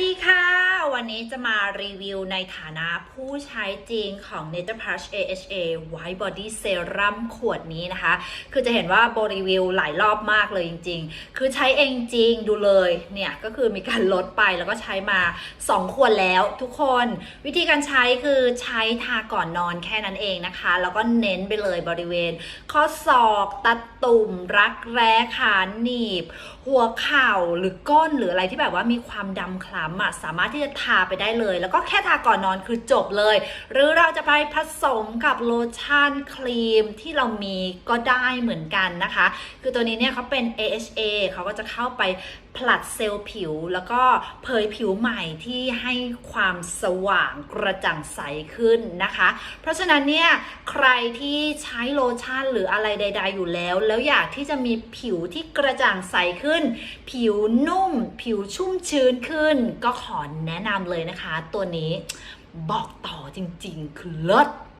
ดีค่ะ วันนี้จะมารีวิวในฐานะผู้ใช้จริงของ Nature Plus AHA White Body Serum ขวดนี้นะคะ คือจะเห็นว่าโบรีวิวหลายรอบมากเลยจริง ๆ คือใช้เองจริงดูเลยเนี่ย ก็คือมีการลดไปแล้วก็ใช้มา 2 ขวดแล้วทุกคน วิธีการใช้คือใช้ทาก่อนนอนแค่นั้นเองนะคะ แล้วก็เน้นไปเลยบริเวณ ข้อศอกตัดตุ่ม รักแร้ขาหนีบ หัวเข่าหรือก้นหรืออะไรที่แบบว่ามีความดำคล้ำอะสามารถที่จะททาไปได้เลย แล้วก็แค่ทาก่อนนอนคือจบเลย หรือเราจะไปผสมกับโลชั่นครีมที่เรามีก็ได้เหมือนกันนะคะ คือตัวนี้เนี่ยเขาเป็น AHA เขาก็จะเข้าไปผลัดเซลล์ผิว แล้วก็เผยผิวใหม่ที่ให้ความสว่างกระจ่างใสขึ้นนะคะ เพราะฉะนั้นเนี่ยใครที่ใช้โลชั่นหรืออะไรใด ๆ อยู่แล้ว แล้วอยากที่จะมีผิวที่กระจ่างใสขึ้น ผิวนุ่ม ผิวชุ่มชื้นขึ้น ก็ขอแนะนำำเลยนะคะ ตัวนี้บอกต่อจริง ๆ คือเลิศ